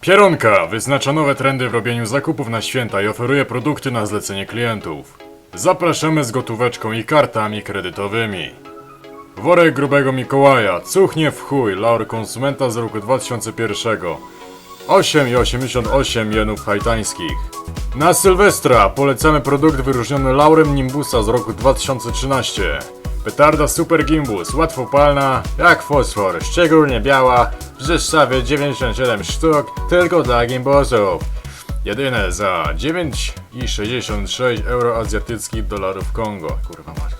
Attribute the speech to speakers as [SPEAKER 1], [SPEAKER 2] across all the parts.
[SPEAKER 1] Pieronka wyznacza nowe trendy w robieniu zakupów na święta i oferuje produkty na zlecenie klientów. Zapraszamy z gotóweczką i kartami kredytowymi. Worek grubego Mikołaja, cuchnie w chuj, laur konsumenta z roku 2001. 8,88 jenów haitańskich. Na Sylwestra polecamy produkt wyróżniony laurem Nimbusa z roku 2013. Petarda Super Gimbus, łatwopalna, jak fosfor, szczególnie biała, w zestawie 97 sztuk, tylko dla gimbusów. Jedyne za 9,66 euro azjatyckich dolarów Kongo. Kurwa masz.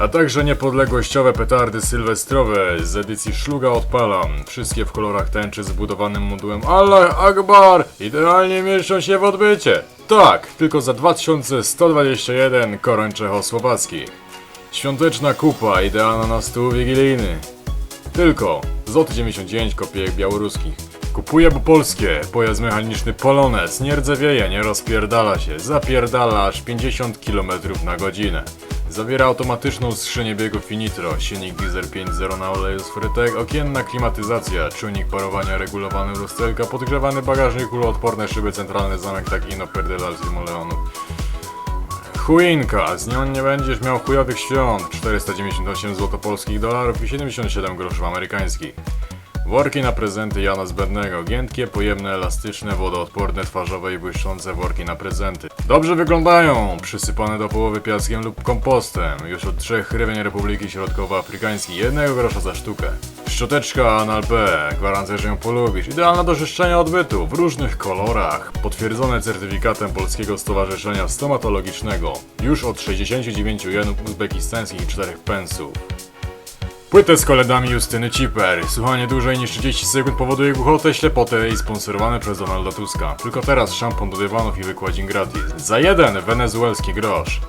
[SPEAKER 1] A także niepodległościowe petardy sylwestrowe z edycji Szluga Odpalam. Wszystkie w kolorach tęczy z budowanym modułem Allah Akbar! Idealnie mieszczą się w odbycie. Tak, tylko za 2121 koron czechosłowackich. Świąteczna kupa idealna na stół wigilijny. Tylko złoty 99 kopiejek białoruskich. Kupuję po polskie, pojazd mechaniczny Polones, nie rdzewieje, nie rozpierdala się, zapierdala aż 50 km na godzinę. Zawiera automatyczną skrzynię biegów Finitro, silnik diesel 5.0 na oleju z frytek, okienna klimatyzacja, czujnik parowania regulowany lusterka, podgrzewany bagażnik, kuloodporne szyby centralne, zamek tak ino perdela z limoleonów. Chujinka, z nią nie będziesz miał chujowych świąt. 498 zł polskich dolarów i 77 groszów amerykańskich. Worki na prezenty Jana Zbędnego. Giętkie, pojemne, elastyczne, wodoodporne, twarzowe i błyszczące worki na prezenty. Dobrze wyglądają, przysypane do połowy piaskiem lub kompostem. Już od 3 hrywien Republiki Środkowoafrykańskiej, jednego grosza za sztukę. Szczoteczka Anal P. Gwarancja, że ją polubisz. Idealna do czyszczenia odbytu, w różnych kolorach. Potwierdzone certyfikatem Polskiego Stowarzyszenia Stomatologicznego. Już od 69 jenów uzbekistańskich i 4 pensów. Płytę z koledami Justyny Ciper. Słuchanie dłużej niż 30 sekund powoduje głuchotę, ślepotę i sponsorowane przez Donalda Tuska. Tylko teraz szampon do dywanów i wykładzin gratis. Za jeden wenezuelski grosz.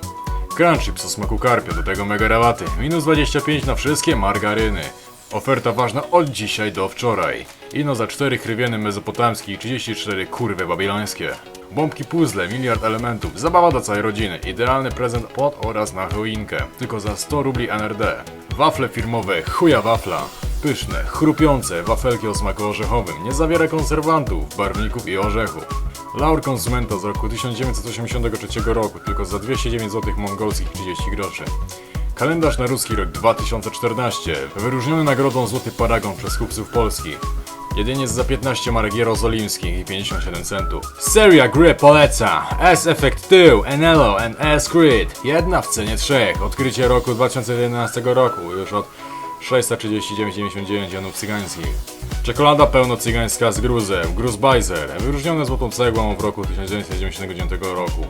[SPEAKER 1] Crunchips o smaku karpia, do tego mega rabaty. Minus 25 na wszystkie margaryny. Oferta ważna od dzisiaj do wczoraj. Ino za 4 hrywieny mezopotamskie i 34 kurwy babilońskie. Bombki puzzle, miliard elementów, zabawa dla całej rodziny, idealny prezent pod oraz na choinkę, tylko za 100 rubli NRD. Wafle firmowe, chuja wafla. Pyszne, chrupiące, wafelki o smaku orzechowym, nie zawiera konserwantów, barwników i orzechów. Laur konsumenta z roku 1983 roku, tylko za 209 zł mongolskich 30 groszy. Kalendarz na ruski rok 2014, wyróżniony nagrodą Złoty Paragon przez kupców polskich. Jedynie za 15 marek jerozolimskich i 57 centów. Seria gry poleca S-Effect 2, Enelo and S-Creed. Jedna w cenie trzech. Odkrycie roku 2011 roku, już od 639,99 jenów cygańskich. Czekolada pełnocygańska z gruzem, Gruzbajzer, wyróżnione złotą cegłą w roku 1999 roku.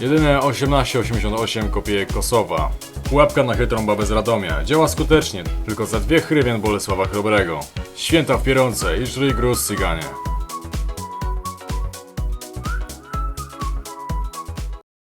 [SPEAKER 1] Jedyne 18,88 kopiejek Kosowa. Pułapka na chytrą babę z Radomia. Działa skutecznie, tylko za dwie hrywien Bolesława Chrobrego. Święta w Pieronce i żryj gruz cyganie.